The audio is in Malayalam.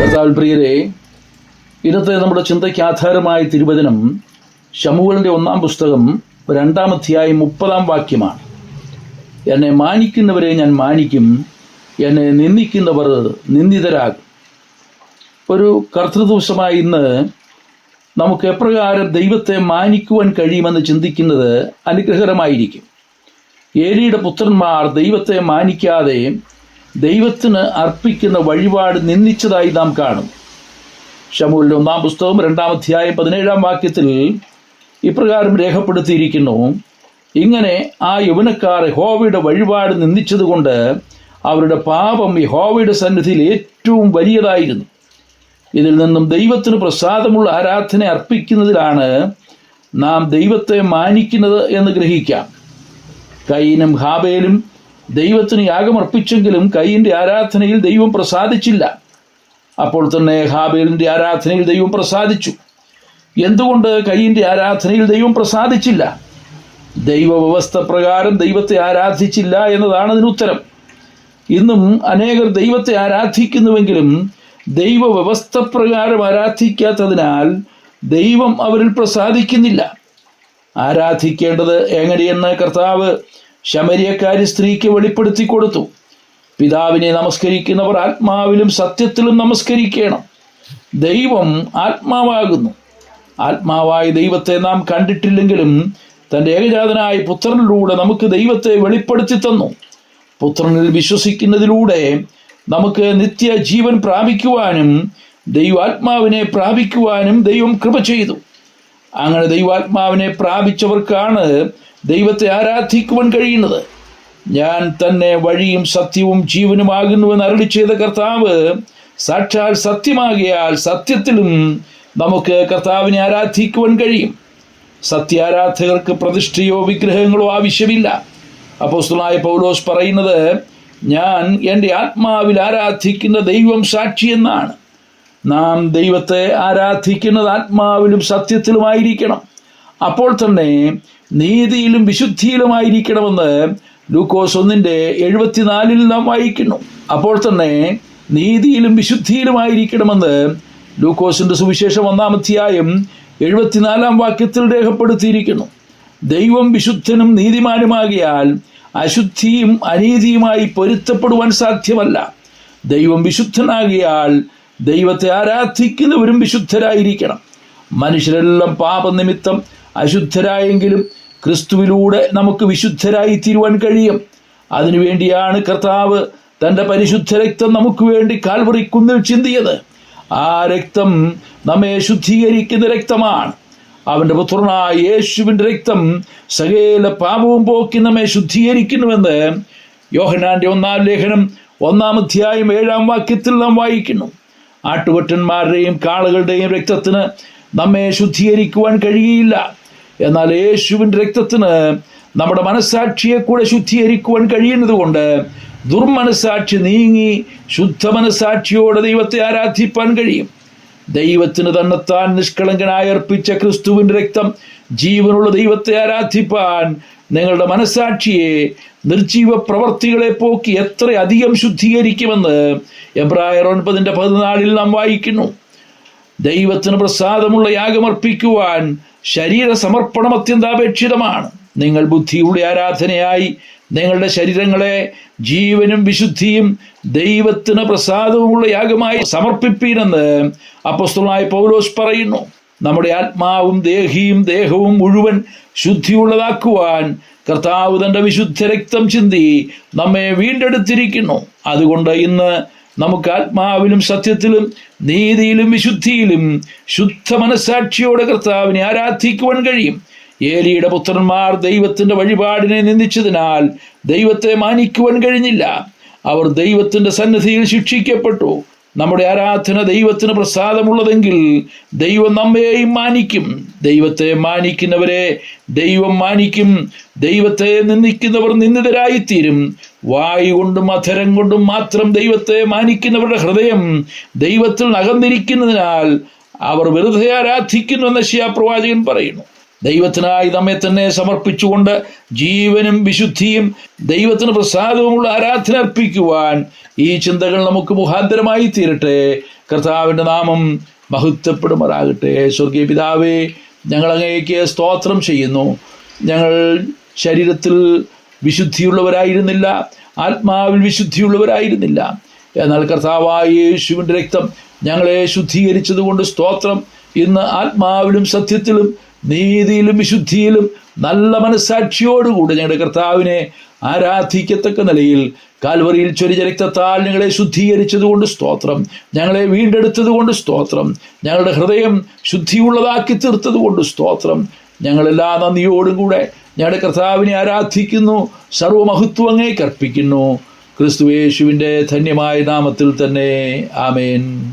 കർത്താവിൽ പ്രിയരെ ഇന്നത്തെ നമ്മുടെ ചിന്തയ്ക്ക് ആധാരമായ തിരുവചനം ശമുവലിന്റെ ഒന്നാം പുസ്തകം രണ്ടാം അധ്യായം മുപ്പതാം വാക്യമാണ്. എന്നെ മാനിക്കുന്നവരെ ഞാൻ മാനിക്കും എന്നെ നിന്ദിക്കുന്നവർ നിന്ദിതരാകും. ഒരു കർത്തൃദിവസമായ ഇന്ന് നമുക്ക് എപ്രകാരം ദൈവത്തെ മാനിക്കുവാൻ കഴിയുമെന്ന് ചിന്തിക്കുന്നത് അനുഗ്രഹകരമായിരിക്കും. ഏലിയുടെ പുത്രന്മാർ ദൈവത്തെ മാനിക്കാതെ ദൈവത്തിന് അർപ്പിക്കുന്ന വഴിപാട് നിന്ദിച്ചതായി നാം കാണും. ഷമൂലിന്റെ ഒന്നാം പുസ്തകം രണ്ടാം അധ്യായം പതിനേഴാം വാക്യത്തിൽ ഇപ്രകാരം രേഖപ്പെടുത്തിയിരിക്കുന്നു. ഇങ്ങനെ ആ യൗവനക്കാർ ഹോവയുടെ വഴിപാട് നിന്ദിച്ചതുകൊണ്ട് അവരുടെ പാപം ഈ ഹോവയുടെ സന്നിധിയിൽ ഏറ്റവും വലിയതായിരുന്നു. ഇതിൽ നിന്നും ദൈവത്തിന് പ്രസാദമുള്ള ആരാധന അർപ്പിക്കുന്നതിലാണ് നാം ദൈവത്തെ മാനിക്കുന്നത് എന്ന് ഗ്രഹിക്കാം. കൈനും ഹാബേലും ദൈവത്തിന് യാഗമർപ്പിച്ചെങ്കിലും കൈയിന്റെ ആരാധനയിൽ ദൈവം പ്രസാദിച്ചില്ല. അപ്പോൾ തന്നെ ഹാബേലിന്റെ ആരാധനയിൽ ദൈവം പ്രസാദിച്ചു. എന്തുകൊണ്ട് കൈയിന്റെ ആരാധനയിൽ ദൈവം പ്രസാദിച്ചില്ല? ദൈവവ്യവസ്ഥ പ്രകാരം ദൈവത്തെ ആരാധിച്ചില്ല എന്നതാണ് അതിന് ഉത്തരം. ഇന്നും അനേകർ ദൈവത്തെ ആരാധിക്കുന്നുവെങ്കിലും ദൈവവ്യവസ്ഥ പ്രകാരം ആരാധിക്കാത്തതിനാൽ ദൈവം അവരിൽ പ്രസാദിക്കുന്നില്ല. ആരാധിക്കേണ്ടത് എങ്ങനെയെന്ന് കർത്താവ് ശമരിയക്കാരി സ്ത്രീക്ക് വെളിപ്പെടുത്തി കൊടുത്തു. പിതാവിനെ നമസ്കരിക്കുന്നവർ ആത്മാവിലും സത്യത്തിലും നമസ്കരിക്കണം. ദൈവം ആത്മാവാകുന്നു. ആത്മാവായ ദൈവത്തെ നാം കണ്ടിട്ടില്ലെങ്കിലും തന്റെ ഏകജാതനായ പുത്രനിലൂടെ നമുക്ക് ദൈവത്തെ വെളിപ്പെടുത്തി തന്നു. പുത്രനിൽ വിശ്വസിക്കുന്നതിലൂടെ നമുക്ക് നിത്യ ജീവൻ പ്രാപിക്കുവാനും ദൈവാത്മാവിനെ പ്രാപിക്കുവാനും ദൈവം കൃപ ചെയ്തു. അങ്ങനെ ദൈവാത്മാവിനെ പ്രാപിച്ചവർക്കാണ് ദൈവത്തെ ആരാധിക്കുവാൻ കഴിയുന്നത്. ഞാൻ തന്നെ വഴിയും സത്യവും ജീവനുമാകുന്നുവെന്ന് അരളി ചെയ്ത കർത്താവ് സാക്ഷാൽ സത്യമാകിയാൽ സത്യത്തിലും നമുക്ക് കർത്താവിനെ ആരാധിക്കുവാൻ കഴിയും. സത്യാരാധകർക്ക് പ്രതിഷ്ഠയോ വിഗ്രഹങ്ങളോ ആവശ്യമില്ല. അപ്പോസ്തലനായ പൗലോസ് പറയുന്നത് ഞാൻ എന്റെ ആത്മാവിൽ ആരാധിക്കുന്ന ദൈവം സാക്ഷി എന്നാണ്. നാം ദൈവത്തെ ആരാധിക്കുന്നത് ആത്മാവിലും സത്യത്തിലുമായിരിക്കണം. അപ്പോൾ തന്നെ നീതിയിലും വിശുദ്ധിയിലുമായിരിക്കണമെന്ന് ലൂക്കോസ് ഒന്നിന്റെ എഴുപത്തിനാലിൽ നാം വായിക്കുന്നു. അപ്പോൾ തന്നെ നീതിയിലും വിശുദ്ധിയിലുമായിരിക്കണമെന്ന് ലൂക്കോസിന്റെ സുവിശേഷം ഒന്നാം അധ്യായം എഴുപത്തിനാലാം വാക്യത്തിൽ രേഖപ്പെടുത്തിയിരിക്കുന്നു. ദൈവം വിശുദ്ധനും നീതിമാനുമാകിയാൽ അശുദ്ധിയും അനീതിയുമായി പൊരുത്തപ്പെടുവാൻ സാധ്യമല്ല. ദൈവം വിശുദ്ധനാകിയാൽ ദൈവത്തെ ആരാധിക്കുന്നവരും വിശുദ്ധരായിരിക്കണം. മനുഷ്യരെല്ലാം പാപനിമിത്തം അശുദ്ധരായെങ്കിലും ക്രിസ്തുവിലൂടെ നമുക്ക് വിശുദ്ധരായി തീരുവാൻ കഴിയും. അതിനുവേണ്ടിയാണ് കർത്താവ് തന്റെ പരിശുദ്ധ രക്തം നമുക്ക് വേണ്ടി കാൽവറി കുന്നിൽ ചിന്തിയത്. ആ രക്തം നമ്മെ ശുദ്ധീകരിക്കുന്ന രക്തമാണ്. അവന്റെ പുത്രനായ യേശുവിന്റെ രക്തം സകല പാപവും പോക്കി നമ്മെ ശുദ്ധീകരിക്കുന്നുവെന്ന് യോഹനാന്റെ ഒന്നാം ലേഖനം ഒന്നാം അധ്യായം ഏഴാം വാക്യത്തിൽ നാം വായിക്കുന്നു. ആട്ടുകൊറ്റന്മാരുടെയും കാളുകളുടെയും രക്തത്തിന് നമ്മെ ശുദ്ധീകരിക്കുവാൻ കഴിയില്ല. എന്നാൽ യേശുവിന്റെ രക്തത്തിന് നമ്മുടെ മനസ്സാക്ഷിയെ കൂടെ ശുദ്ധീകരിക്കുവാൻ കഴിയുന്നത് കൊണ്ട് ദുർമനസാക്ഷി നീങ്ങി ശുദ്ധ മനസാക്ഷിയോടെ ദൈവത്തെ ആരാധിപ്പാൻ കഴിയും. ദൈവത്തിന് തന്നെത്താൻ നിഷ്കളങ്കനായി അർപ്പിച്ച ക്രിസ്തുവിന്റെ രക്തം ജീവനുള്ള ദൈവത്തെ ആരാധിപ്പാൻ നിങ്ങളുടെ മനസാക്ഷിയെ നിർജീവ പ്രവർത്തികളെ പോക്കി എത്ര അധികം ശുദ്ധീകരിക്കുമെന്ന് എബ്രായർ ഒൻപതിന്റെ പതിനാലിൽ നാം വായിക്കുന്നു. ദൈവത്തിന് പ്രസാദമുള്ള യാഗമർപ്പിക്കുവാൻ ശരീര സമർപ്പണം അത്യന്താപേക്ഷിതമാണ്. നിങ്ങൾ ബുദ്ധിയുടെ ആരാധനയായി നിങ്ങളുടെ ശരീരങ്ങളെ ജീവനും വിശുദ്ധിയും ദൈവത്തിന് പ്രസാദവുമുള്ള യാഗമായി സമർപ്പിപ്പീനെന്ന് അപ്പസ്തലനായ പൗലോസ് പറയുന്നു. നമ്മുടെ ആത്മാവും ദേഹിയും ദേഹവും മുഴുവൻ ശുദ്ധിയുള്ളതാക്കുവാൻ കർത്താവ് തന്റെ വിശുദ്ധ രക്തം ചിന്തി നമ്മെ വീണ്ടെടുത്തിരിക്കുന്നു. അതുകൊണ്ട് ഇന്ന് നമുക്ക് ആത്മാവിലും സത്യത്തിലും നീതിയിലും വിശുദ്ധിയിലും ശുദ്ധ മനസാക്ഷിയോടെ കർത്താവിനെ ആരാധിക്കുവാൻ കഴിയും. ഏലിയുടെ പുത്രന്മാർ ദൈവത്തിന്റെ വഴിപാടിനെ നിന്ദിച്ചതിനാൽ ദൈവത്തെ മാനിക്കുവാൻ കഴിഞ്ഞില്ല. അവർ ദൈവത്തിന്റെ സന്നിധിയിൽ ശിക്ഷിക്കപ്പെട്ടു. നമ്മുടെ ആരാധന ദൈവത്തിന് പ്രസാദമുള്ളതെങ്കിൽ ദൈവം നമ്മെയും മാനിക്കും. ദൈവത്തെ മാനിക്കുന്നവരെ ദൈവം മാനിക്കും. ദൈവത്തെ നിന്ദിക്കുന്നവർ നിന്ദിതരായിത്തീരും. വായു കൊണ്ടും അധരം കൊണ്ടും മാത്രം ദൈവത്തെ മാനിക്കുന്നവരുടെ ഹൃദയം ദൈവത്തിൽ അകന്നിരിക്കുന്നതിനാൽ അവർ വെറുതെ ആരാധിക്കുന്നു എന്ന ശിയാ പ്രവാചകൻ പറയുന്നു. ദൈവത്തിനായി നമ്മെ തന്നെ സമർപ്പിച്ചുകൊണ്ട് ജീവനും വിശുദ്ധിയും ദൈവത്തിന് പ്രസാദവുമുള്ള ആരാധന അർപ്പിക്കുവാൻ ഈ ചിന്തകൾ നമുക്ക് മുഖാന്തരമായി തീരട്ടെ. കർത്താവിന്റെ നാമം മഹത്വപ്പെടുമാറാകട്ടെ. സ്വർഗീയ പിതാവേ ഞങ്ങൾ അങ്ങേക്ക് സ്തോത്രം ചെയ്യുന്നു. ഞങ്ങൾ ശരീരത്തിൽ വിശുദ്ധിയുള്ളവരായിരുന്നില്ല ആത്മാവിൽ വിശുദ്ധിയുള്ളവരായിരുന്നില്ല. എന്നാൽ കർത്താവായ യേശുവിന്റെ രക്തം ഞങ്ങളെ ശുദ്ധീകരിച്ചതുകൊണ്ട് സ്തോത്രം. ഇന്ന് ആത്മാവിലും സത്യത്തിലും നീതിയിലും വിശുദ്ധിയിലും നല്ല മനസ്സാക്ഷിയോടുകൂടി ഞങ്ങളുടെ കർത്താവിനെ ആരാധിക്കത്തക്ക നിലയിൽ കാൽവറിയിൽ ചൊരിഞ്ഞ രക്തത്താൽ ഞങ്ങളെ ശുദ്ധീകരിച്ചതുകൊണ്ട് സ്തോത്രം ഞങ്ങളെ വീണ്ടെടുത്തതുകൊണ്ട് സ്തോത്രം ഞങ്ങളുടെ ഹൃദയം ശുദ്ധിയുള്ളതാക്കി തീർത്തതുകൊണ്ട് സ്തോത്രം. ഞങ്ങളെല്ലാ നന്ദിയോടും കൂടെ ഞങ്ങളുടെ കർത്താവിനെ ആരാധിക്കുന്നു സർവമഹത്വങ്ങെ കർപ്പിക്കുന്നു. ക്രിസ്തുവേശുവിന്റെ ധന്യമായ നാമത്തിൽ തന്നെ ആമേൻ.